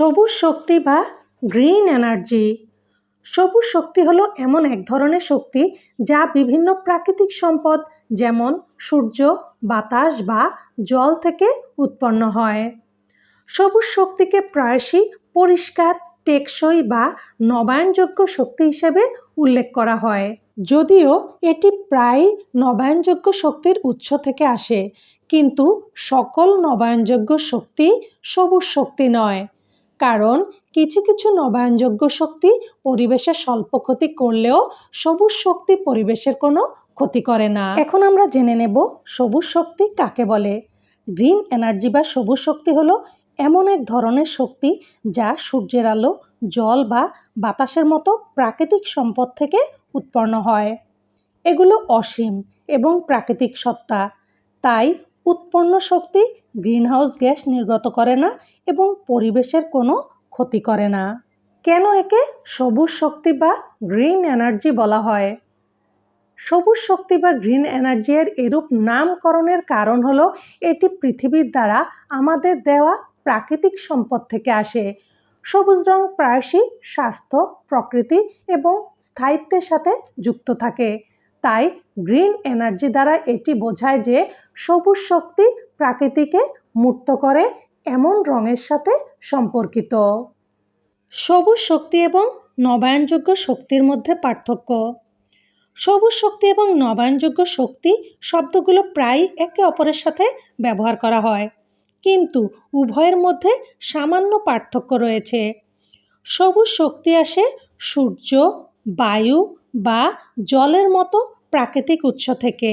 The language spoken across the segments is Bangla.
সবুজ শক্তি বা গ্রিন এনার্জি। সবুজ শক্তি হলো এমন এক ধরনের শক্তি যা বিভিন্ন প্রাকৃতিক সম্পদ যেমন সূর্য, বাতাস বা জল থেকে উৎপন্ন হয়। সবুজ শক্তিকে প্রায়শই পরিষ্কার, টেকসই বা নবায়নযোগ্য শক্তি হিসেবে উল্লেখ করা হয়। যদিও এটি প্রায় নবায়নযোগ্য শক্তির উৎস থেকে আসে, কিন্তু সকল নবায়নযোগ্য শক্তি সবুজ শক্তি নয়। কারণ কিছু কিছু নবায়নযোগ্য শক্তি পরিবেশের স্বল্প ক্ষতি করলেও সবুজ শক্তি পরিবেশের কোনো ক্ষতি করে না। এখন আমরা জেনে নেব সবুজ শক্তি কাকে বলে। গ্রিন এনার্জি বা সবুজ শক্তি হলো এমন এক ধরনের শক্তি যা সূর্যের আলো, জল বা বাতাসের মতো প্রাকৃতিক সম্পদ থেকে উৎপন্ন হয়। এগুলো অসীম এবং প্রাকৃতিক সত্তা। তাই উৎপন্ন শক্তি গ্রিনহাউস গ্যাস নির্গত করে না এবং পরিবেশের কোনো ক্ষতি করে না। কেন একে সবুজ শক্তি বা গ্রিন এনার্জি বলা হয়? সবুজ শক্তি বা গ্রিন এনার্জি এর এরূপ নামকরণের কারণ হলো এটি পৃথিবীর দ্বারা আমাদের দেওয়া প্রাকৃতিক সম্পদ থেকে আসে। সবুজ রং প্রায়শই স্বাস্থ্য, প্রকৃতি এবং স্থায়িত্বের সাথে যুক্ত থাকে। তাই গ্রিন এনার্জি দ্বারা এটি বোঝায় যে সবুজ শক্তি প্রাকৃতিকে মুক্ত করে, এমন রঙের সাথে সম্পর্কিত। সবুজ শক্তি এবং নবায়নযোগ্য শক্তির মধ্যে পার্থক্য। সবুজ শক্তি এবং নবায়নযোগ্য শক্তি শব্দগুলো প্রায় একে অপরের সাথে ব্যবহার করা হয়, কিন্তু উভয়ের মধ্যে সামান্য পার্থক্য রয়েছে। সবুজ শক্তি আসে সূর্য, বায়ু বা জলের মতো প্রাকৃতিক উৎস থেকে।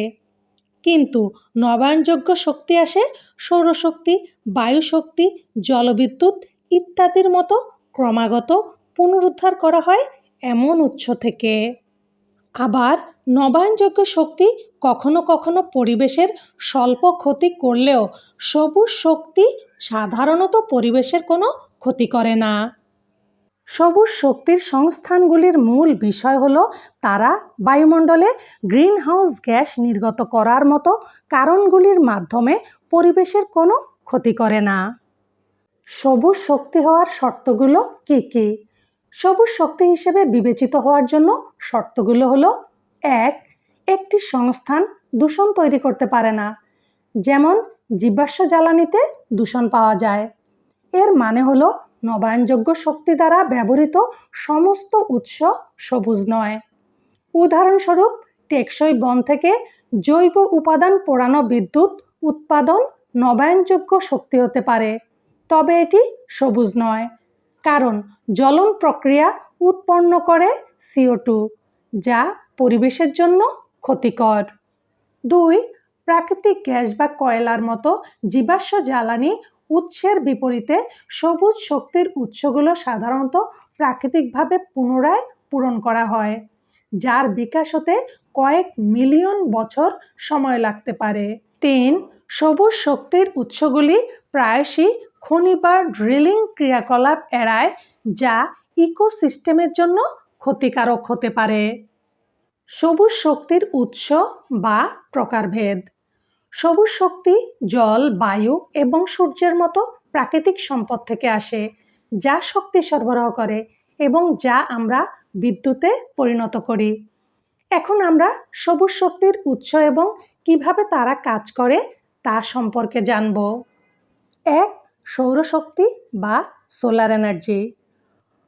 কিন্তু নবায়নযোগ্য শক্তি আসে সৌরশক্তি, বায়ুশক্তি, জলবিদ্যুৎ ইত্যাদির মতো ক্রমাগত পুনরুদ্ধার করা হয় এমন উৎস থেকে। আবার নবায়নযোগ্য শক্তি কখনো কখনো পরিবেশের স্বল্প ক্ষতি করলেও সবুজ শক্তি সাধারণত পরিবেশের কোনো ক্ষতি করে না। সবুজ শক্তির সংস্থানগুলির মূল বিষয় হলো তারা বায়ুমণ্ডলে গ্রিনহাউস গ্যাস নির্গত করার মতো কারণগুলির মাধ্যমে পরিবেশের কোনো ক্ষতি করে না। সবুজ শক্তি হওয়ার শর্তগুলো কী কী? সবুজ শক্তি হিসেবে বিবেচিত হওয়ার জন্য শর্তগুলো হলো, এক, একটি সংস্থান দূষণ তৈরি করতে পারে না, যেমন জীবাশ্ম জ্বালানিতে দূষণ পাওয়া যায়। এর মানে হলো নবায়নযোগ্য শক্তি দ্বারা ব্যবহৃত সমস্ত উৎস সবুজ নয়। উদাহরণস্বরূপ, টেকসই বন থেকে জৈব উপাদান পোড়ানো বিদ্যুৎ উৎপাদন নবায়নযোগ্য শক্তি হতে পারে, তবে এটি সবুজ নয়, কারণ জ্বলন প্রক্রিয়া উৎপন্ন করে সিও টু যা পরিবেশের জন্য ক্ষতিকর। দুই, প্রাকৃতিক গ্যাস বা কয়লার মতো জীবাশ্ম জ্বালানি উৎসের বিপরীতে সবুজ শক্তির উৎসগুলো সাধারণত প্রাকৃতিকভাবে পুনরায় পূরণ করা হয়, যার বিকাশ হতে কয়েক মিলিয়ন বছর সময় লাগতে পারে। তিন, সবুজ শক্তির উৎসগুলি প্রায়শই খনি বা ড্রিলিং ক্রিয়াকলাপ এড়ায়, যা ইকোসিস্টেমের জন্য ক্ষতিকারক হতে পারে। সবুজ শক্তির উৎস বা প্রকারভেদ সবুজ শক্তি, জল, বায়ু এবং সূর্যের মতো প্রাকৃতিক সম্পদ থেকে আসে, যা শক্তি সরবরাহ করে এবং যা আমরা বিদ্যুতে পরিণত করি। এখন আমরা সবুজ শক্তির উৎস এবং কীভাবে তারা কাজ করে তা সম্পর্কে জানব। এক, সৌরশক্তি বা সোলার এনার্জি।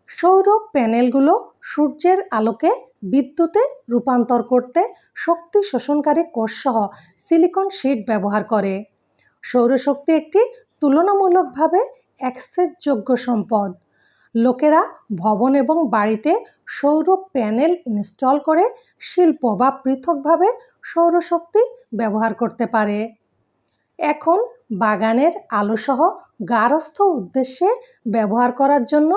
সৌর প্যানেলগুলো সূর্যের আলোকে বিদ্যুতে রূপান্তর করতে শক্তি শোষণকারী কোষসহ সিলিকন শিট ব্যবহার করে। সৌরশক্তি একটি তুলনামূলকভাবে অ্যাক্সেসযোগ্য সম্পদ। লোকেরা ভবন এবং বাড়িতে সৌর প্যানেল ইনস্টল করে শিল্প বা পৃথকভাবে সৌরশক্তি ব্যবহার করতে পারে। এখন বাগানের আলোসহ গারস্থ উদ্দেশ্যে ব্যবহার করার জন্য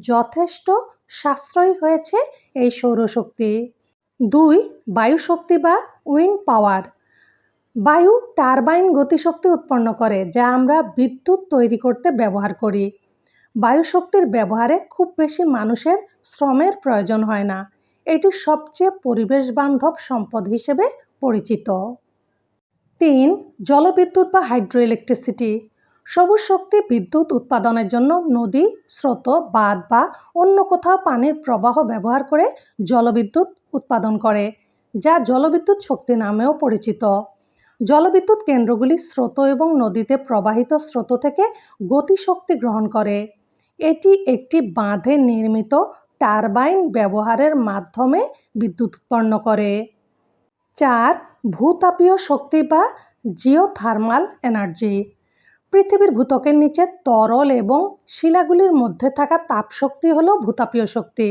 যথেষ্ট সাশ্রয়ী হয়েছে এই সৌরশক্তি। দুই, বায়ুশক্তি বা উইন্ড পাওয়ার। বায়ু টারবাইন গতিশক্তি উৎপন্ন করে, যা আমরা বিদ্যুৎ তৈরি করতে ব্যবহার করি। বায়ুশক্তির ব্যবহারে খুব বেশি মানুষের শ্রমের প্রয়োজন হয় না। এটি সবচেয়ে পরিবেশ বান্ধব সম্পদ হিসেবে পরিচিত। তিন, জলবিদ্যুৎ বা হাইড্রো ইলেকট্রিসিটি সবুজ শক্তি বিদ্যুৎ উৎপাদনের জন্য নদী, স্রোত, বাঁধ বা অন্য কোথাও পানির প্রবাহ ব্যবহার করে জলবিদ্যুৎ উৎপাদন করে, যা জলবিদ্যুৎ শক্তি নামেও পরিচিত। জলবিদ্যুৎ কেন্দ্রগুলি স্রোত এবং নদীতে প্রবাহিত স্রোত থেকে গতিশক্তি গ্রহণ করে। এটি একটি বাঁধে নির্মিত টারবাইন ব্যবহারের মাধ্যমে বিদ্যুৎ উৎপন্ন করে। চার ভূতাপীয় শক্তি বা জিওথার্মাল এনার্জি। পৃথিবীর ভূত্বকের নিচে তরল এবং শিলাগুলির মধ্যে থাকা তাপশক্তি হল ভূতাপীয় শক্তি।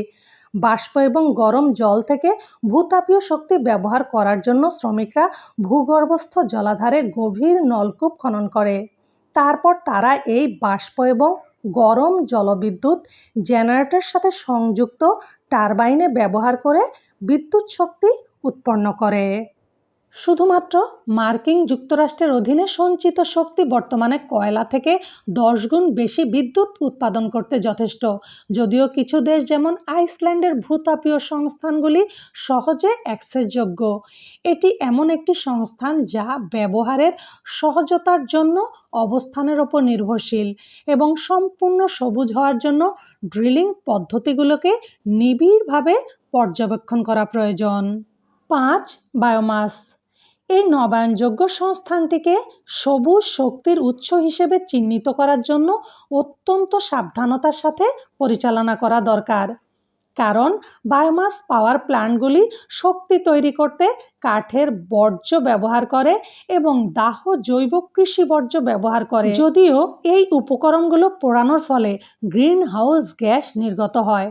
বাষ্প এবং গরম জল থেকে ভূতাপীয় শক্তি ব্যবহার করার জন্য শ্রমিকরা ভূগর্ভস্থ জলাধারে গভীর নলকূপ খনন করে। তারপর তারা এই বাষ্প এবং গরম জলবিদ্যুৎ জেনারেটরের সাথে সংযুক্ত টারবাইনে ব্যবহার করে বিদ্যুৎ শক্তি উৎপন্ন করে। শুধুমাত্র মার্কিন যুক্তরাষ্ট্রের অধীনে সঞ্চিত শক্তি বর্তমানে কয়লা থেকে দশ গুণ বেশি বিদ্যুৎ উৎপাদন করতে যথেষ্ট। যদিও কিছু দেশ যেমন আইসল্যান্ডের ভূতাপীয় সংস্থানগুলি সহজে অ্যাক্সেসযোগ্য। এটি এমন একটি সংস্থান যা ব্যবহারের সহজতার জন্য অবস্থানের ওপর নির্ভরশীল এবং সম্পূর্ণ সবুজ হওয়ার জন্য ড্রিলিং পদ্ধতিগুলোকে নিবিড়ভাবে পর্যবেক্ষণ করা প্রয়োজন। পাঁচ, বায়োমাস। এই নবায়নযোগ্য সংস্থানটিকে সবুজ শক্তির উৎস হিসেবে চিহ্নিত করার জন্য অত্যন্ত সাবধানতার সাথে পরিচালনা করা দরকার। কারণ বায়োমাস পাওয়ার প্ল্যান্টগুলি শক্তি তৈরি করতে কাঠের বর্জ্য ব্যবহার করে এবং দাহ জৈব কৃষি বর্জ্য ব্যবহার করে। যদিও এই উপকরণগুলো পোড়ানোর ফলে গ্রিন হাউস গ্যাস নির্গত হয়।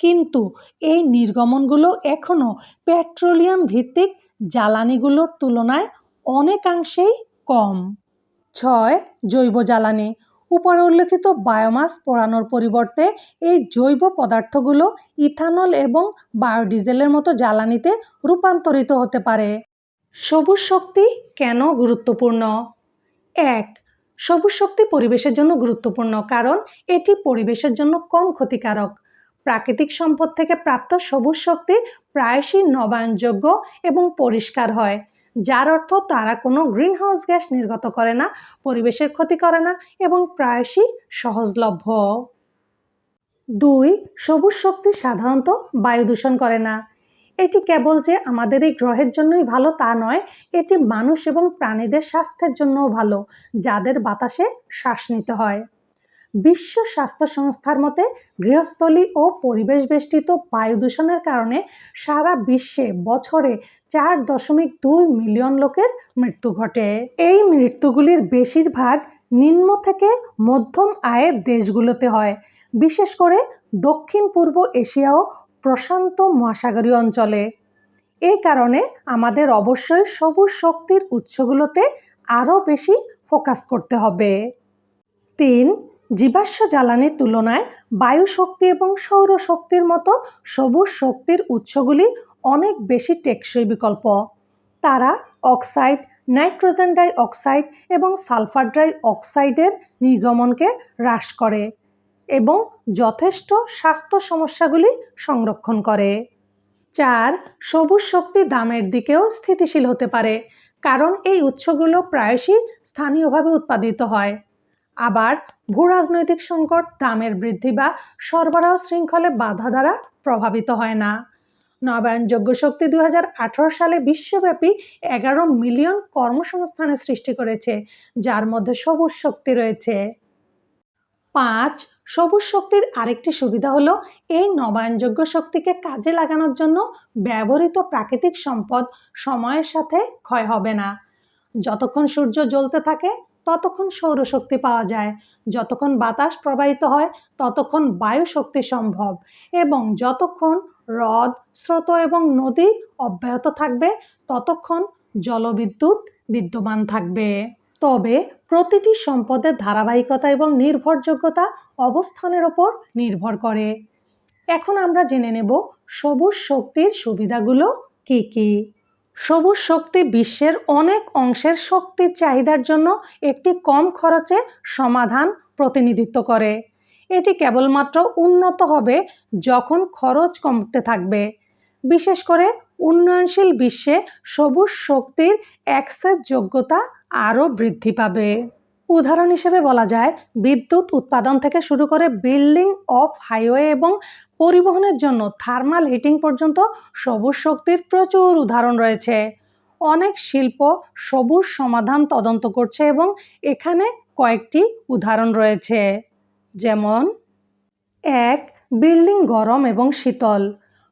কিন্তু এই নির্গমনগুলো এখনও পেট্রোলিয়াম ভিত্তিক জ্বালানিগুলোর তুলনায় অনেকাংশেই কম। ছয়, জৈব জ্বালানি। উপরে উল্লেখিত বায়োমাস পোড়ানোর পরিবর্তে এই জৈব পদার্থগুলো ইথানল এবং বায়োডিজেলের মতো জ্বালানিতে রূপান্তরিত হতে পারে। সবুজ শক্তি কেন গুরুত্বপূর্ণ? এক, সবুজ শক্তি পরিবেশের জন্য গুরুত্বপূর্ণ, কারণ এটি পরিবেশের জন্য কম ক্ষতিকারক। প্রাকৃতিক সম্পদ থেকে প্রাপ্ত সবুজ শক্তি প্রায়শই নবায়নযোগ্য এবং পরিষ্কার হয়। যার অর্থ তারা কোনো গ্রিনহাউস গ্যাস নির্গত করে না, পরিবেশের ক্ষতি করে না এবং প্রায়শই সহজলভ্য। দুই, সবুজ শক্তি সাধারণত বায়ু দূষণ করে না। এটি কেবল যে আমাদের এই গ্রহের জন্যই ভালো তা নয়, এটি মানুষ এবং প্রাণীদের স্বাস্থ্যের জন্যও ভালো, যাদের বাতাসে শ্বাস নিতে হয়। বিশ্ব স্বাস্থ্য সংস্থার মতে গৃহস্থলী ও পরিবেশ বেষ্টিত বায়ু দূষণের কারণে সারা বিশ্বে বছরে চার দশমিক দুই মিলিয়ন লোকের মৃত্যু ঘটে। এই মৃত্যুগুলির বেশিরভাগ নিম্ন থেকে মধ্যম আয়ের দেশগুলোতে হয়। বিশেষ করে দক্ষিণ পূর্ব এশিয়া ও প্রশান্ত মহাসাগরীয় অঞ্চলে। এই কারণে আমাদের অবশ্যই সবুজ শক্তির উৎসগুলোতে আরও বেশি ফোকাস করতে হবে। তিন জীবাশ্ম জ্বালানির তুলনায় বায়ু শক্তি এবং সৌরশক্তির মতো সবুজ শক্তির উৎসগুলি অনেক বেশি টেকসই বিকল্প। তারা অক্সাইড, নাইট্রোজেন ডাই অক্সাইড এবং সালফার ডাই অক্সাইডের নির্গমনকে হ্রাস করে এবং যথেষ্ট স্বাস্থ্য সমস্যাগুলি সংরক্ষণ করে। চার, সবুজ শক্তি দামের দিকেও স্থিতিশীল হতে পারে, কারণ এই উৎসগুলো প্রায়শই স্থানীয়ভাবে উৎপাদিত হয়। আবার ভূরাজনৈতিক সংকট দামের বৃদ্ধি বা সরবরাহ শৃঙ্খলে বাধা দ্বারা প্রভাবিত হয় না। নবায়নযোগ্য শক্তি দু হাজার আঠারো সালে বিশ্বব্যাপী এগারো মিলিয়ন কর্মসংস্থানের সৃষ্টি করেছে, যার মধ্যে সবুজ শক্তি রয়েছে। পাঁচ, সবুজ শক্তির আরেকটি সুবিধা হলো এই নবায়নযোগ্য শক্তিকে কাজে লাগানোর জন্য ব্যবহৃত প্রাকৃতিক সম্পদ সময়ের সাথে ক্ষয় হবে না। যতক্ষণ সূর্য জ্বলতে থাকে ততক্ষণ সৌরশক্তি পাওয়া যায়। যতক্ষণ বাতাস প্রবাহিত হয়, ততক্ষণ বায়ু শক্তি সম্ভব। এবং যতক্ষণ হ্রদ, স্রোত এবং নদী অব্যাহত থাকবে, ততক্ষণ জলবিদ্যুৎ বিদ্যমান থাকবে। তবে প্রতিটি সম্পদের ধারাবাহিকতা এবং নির্ভরযোগ্যতা অবস্থানের ওপর নির্ভর করে। এখন আমরা জেনে নেব সবুজ শক্তির সুবিধাগুলো কী কী। সবুজ শক্তি বিশ্বের অনেক অংশের শক্তির চাহিদার জন্য একটি কম খরচে সমাধান প্রতিনিধিত্ব করে। এটি কেবলমাত্র উন্নত হবে যখন খরচ কমতে থাকবে। বিশেষ করে উন্নয়নশীল বিশ্বে সবুজ শক্তির অ্যাক্সেস যোগ্যতা আরও বৃদ্ধি পাবে। উদাহরণ হিসেবে বলা যায়, বিদ্যুৎ উৎপাদন থেকে শুরু করে বিল্ডিং, অফ, হাইওয়ে এবং পরিবহনের জন্য থার্মাল হিটিং পর্যন্ত সবুজ শক্তির প্রচুর উদাহরণ রয়েছে। অনেক শিল্প সবুজ সমাধান তদন্ত করছে এবং এখানে কয়েকটি উদাহরণ রয়েছে। যেমন, এক, বিল্ডিং গরম এবং শীতল।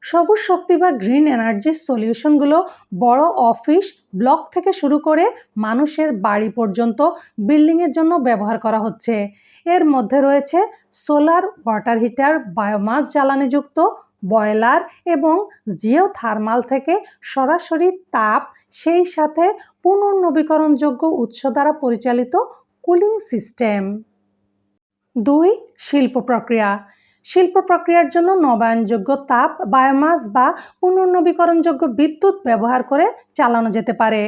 সবুজ শক্তি বা গ্রিন এনার্জি সলিউশনগুলো বড় অফিস ব্লক থেকে শুরু করে মানুষের বাড়ি পর্যন্ত বিল্ডিংয়ের জন্য ব্যবহার করা হচ্ছে। এর মধ্যে রয়েছে সোলার ওয়াটার হিটার বায়োমাস জ্বালানিযুক্ত বয়লার এবং জিও থার্মাল থেকে সরাসরি তাপ, সেই সাথে পুনর্নবীকরণযোগ্য উৎস দ্বারা পরিচালিত কুলিং সিস্টেম দুই, শিল্প প্রক্রিয়া। শিল্প প্রক্রিয়ার জন্য নবায়নযোগ্য তাপ বায়োমাস বা পুনর্নবীকরণযোগ্য বিদ্যুৎ ব্যবহার করে চালানো যেতে পারে।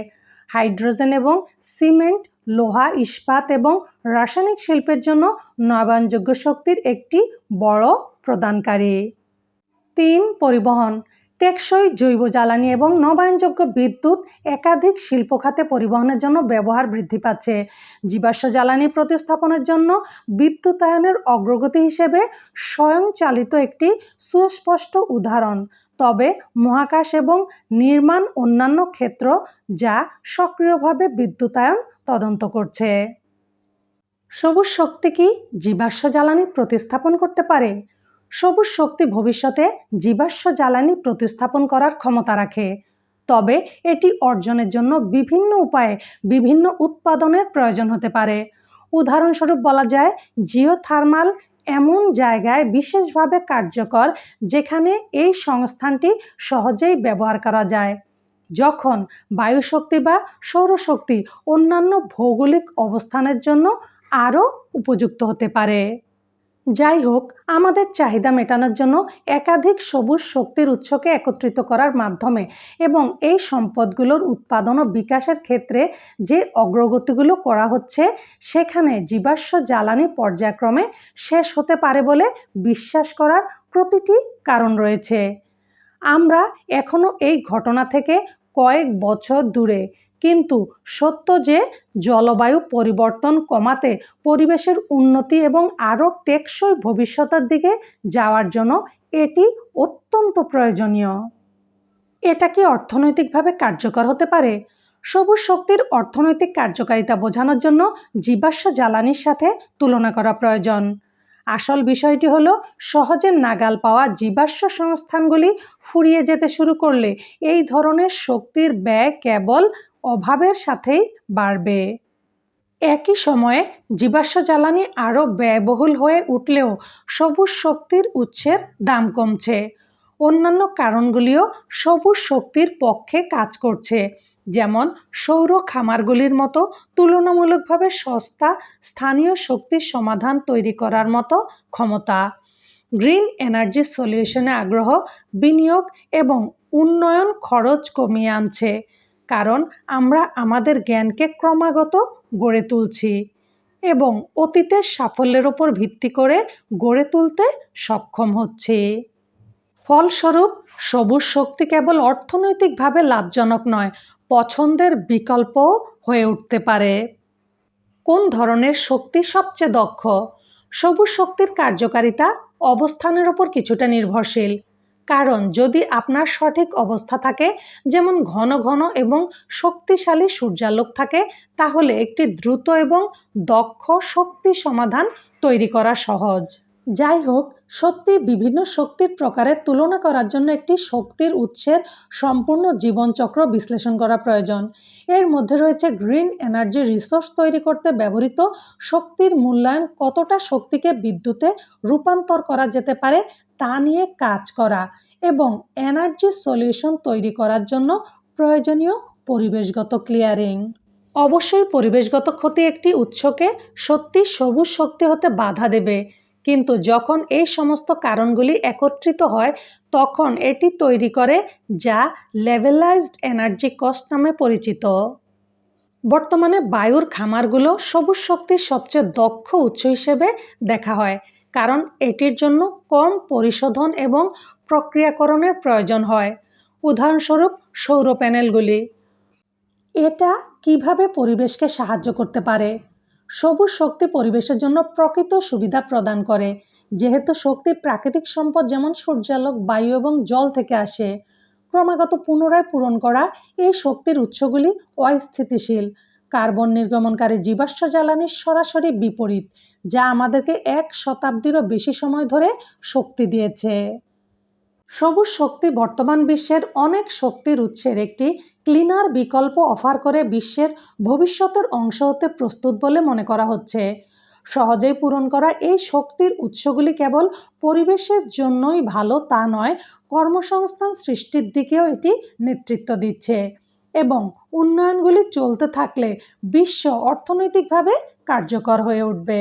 হাইড্রোজেন এবং সিমেন্ট, লোহা, ইস্পাত এবং রাসায়নিক শিল্পের জন্য নবায়নযোগ্য শক্তির একটি বড় প্রদানকারী। তিন, পরিবহন। টেকসই জৈব জ্বালানি এবং নবায়নযোগ্য বিদ্যুৎ একাধিক শিল্প খাতে পরিবহনের জন্য ব্যবহার বৃদ্ধি পাচ্ছে। জীবাশ্ম জ্বালানি প্রতিস্থাপনের জন্য বিদ্যুতায়নের অগ্রগতি হিসেবে স্বয়ংচালিত একটি সুস্পষ্ট উদাহরণ। তবে মহাকাশ এবং নির্মাণ অন্যান্য ক্ষেত্র যা সক্রিয়ভাবে বিদ্যুতায়ন তদন্ত করছে। সবুজ শক্তি কি জীবাশ্ম জ্বালানি প্রতিস্থাপন করতে পারে? সবুজ শক্তি ভবিষ্যতে জীবাশ্ম জ্বালানি প্রতিস্থাপন করার ক্ষমতা রাখে। তবে এটি অর্জনের জন্য বিভিন্ন উপায়ে বিভিন্ন উৎপাদনের প্রয়োজন হতে পারে। উদাহরণস্বরূপ বলা যায়, জিওথার্মাল এমন জায়গায় বিশেষভাবে কার্যকর যেখানে এই সংস্থানটি সহজেই ব্যবহার করা যায়। যখন বায়ুশক্তি বা সৌরশক্তি অন্যান্য ভৌগোলিক অবস্থানের জন্য আরও উপযুক্ত হতে পারে। যাই হোক আমাদের চাহিদা মেটানোর জন্য একাধিক সবুজ শক্তির উৎসকে একত্রিত করার মাধ্যমে এবং এই সম্পদগুলোর উৎপাদন ও বিকাশের ক্ষেত্রে যে অগ্রগতিগুলো করা হচ্ছে, সেখানে জীবাশ্ম জ্বালানি পর্যায়ক্রমে শেষ হতে পারে বলে বিশ্বাস করার প্রতিটি কারণ রয়েছে। আমরা এখনও এই ঘটনা থেকে কয়েক বছর দূরে কিন্তু সত্য যে জলবায়ু পরিবর্তন কমাতে পরিবেশের উন্নতি এবং আরও টেকসই ভবিষ্যতের দিকে যাওয়ার জন্য এটি অত্যন্ত প্রয়োজনীয়। এটা কি অর্থনৈতিকভাবে কার্যকর হতে পারে? সবুজ শক্তির অর্থনৈতিক কার্যকারিতা বোঝানোর জন্য জীবাশ্ম জ্বালানির সাথে তুলনা করা প্রয়োজন। আসল বিষয়টি হলো, সহজে নাগাল পাওয়া জীবাশ্ম সংস্থানগুলি ফুরিয়ে যেতে শুরু করলে এই ধরনের শক্তির ব্যয় কেবল অভাবের সাথেই বাড়বে। একই সময়ে জীবাশ্ম জ্বালানি আরও ব্যয়বহুল হয়ে উঠলেও সবুজ শক্তির উৎসের দাম কমছে। অন্যান্য কারণগুলিও সবুজ শক্তির পক্ষে কাজ করছে, যেমন সৌর খামারগুলির মতো তুলনামূলকভাবে সস্তা স্থানীয় শক্তির সমাধান তৈরি করার মতো ক্ষমতা। গ্রিন এনার্জি সলিউশনে আগ্রহ, বিনিয়োগ এবং উন্নয়ন খরচ কমিয়ে আনছে। কারণ আমরা আমাদের জ্ঞানকে ক্রমাগত গড়ে তুলছি এবং অতীতের সাফল্যের ওপর ভিত্তি করে গড়ে তুলতে সক্ষম হচ্ছি। ফলস্বরূপ, সবুজ শক্তি কেবল অর্থনৈতিকভাবে লাভজনক নয়, পছন্দের বিকল্প হয়ে উঠতে পারে। কোন ধরনের শক্তি সবচেয়ে দক্ষ? সবুজ শক্তির কার্যকারিতা অবস্থানের ওপর কিছুটা নির্ভরশীল। কারণ যদি আপনার সঠিক অবস্থা থাকে, যেমন ঘন ঘন এবং শক্তিশালী সূর্যালোক থাকে, তাহলে একটি দ্রুত এবং দক্ষ শক্তি সমাধান তৈরি করা সহজ। যাই হোক, সত্যি বিভিন্ন শক্তির প্রকারের তুলনা করার জন্য একটি শক্তির উৎসের সম্পূর্ণ জীবনচক্র বিশ্লেষণ করা প্রয়োজন। এর মধ্যে রয়েছে গ্রিন এনার্জি রিসোর্স তৈরি করতে ব্যবহৃত শক্তির মূল্যায়ন কতটা শক্তিকে বিদ্যুতে রূপান্তর করা যেতে পারে তা নিয়ে কাজ করা এবং এনার্জি সলিউশন তৈরি করার জন্য প্রয়োজনীয় পরিবেশগত ক্লিয়ারিং। অবশ্যই পরিবেশগত ক্ষতি একটি উৎসকে সত্যি সবুজ শক্তি হতে বাধা দেবে, কিন্তু যখন এই সমস্ত কারণগুলি একত্রিত হয়, তখন এটি তৈরি করে যা লেভেলাইজড এনার্জি কস্ট নামে পরিচিত। বর্তমানে বায়ুর খামারগুলো সবুজ শক্তির সবচেয়ে দক্ষ উৎস হিসেবে দেখা হয়। কারণ এটির জন্য কম পরিশোধন এবং প্রক্রিয়াকরণের প্রয়োজন হয়। উদাহরণস্বরূপ, সৌর প্যানেলগুলি। এটা কীভাবে পরিবেশকে সাহায্য করতে পারে? সবুজ শক্তি পরিবেশের জন্য প্রকৃত সুবিধা প্রদান করে। যেহেতু শক্তি প্রাকৃতিক সম্পদ যেমন সূর্যালোক, বায়ু এবং জল থেকে আসে, ক্রমাগত পুনরায় পূরণ করা এই শক্তির উৎসগুলি অস্থিতিশীল। কার্বন নির্গমনকারী জীবাশ্ম জ্বালানির সরাসরি বিপরীত। যা আমাদেরকে এক শতাব্দীরও বেশি সময় ধরে শক্তি দিয়েছে। সবুজ শক্তি বর্তমান বিশ্বের অনেক শক্তির উৎসের একটি ক্লিনার বিকল্প অফার করে বিশ্বের ভবিষ্যতের অংশ হতে প্রস্তুত বলে মনে করা হচ্ছে। সহজেই পূরণ করা এই শক্তির উৎসগুলি কেবল পরিবেশের জন্যই ভালো তা নয়, কর্মসংস্থান সৃষ্টির দিকেও এটি নেতৃত্ব দিচ্ছে এবং উন্নয়নগুলি চলতে থাকলে বিশ্ব অর্থনৈতিকভাবে কার্যকর হয়ে উঠবে।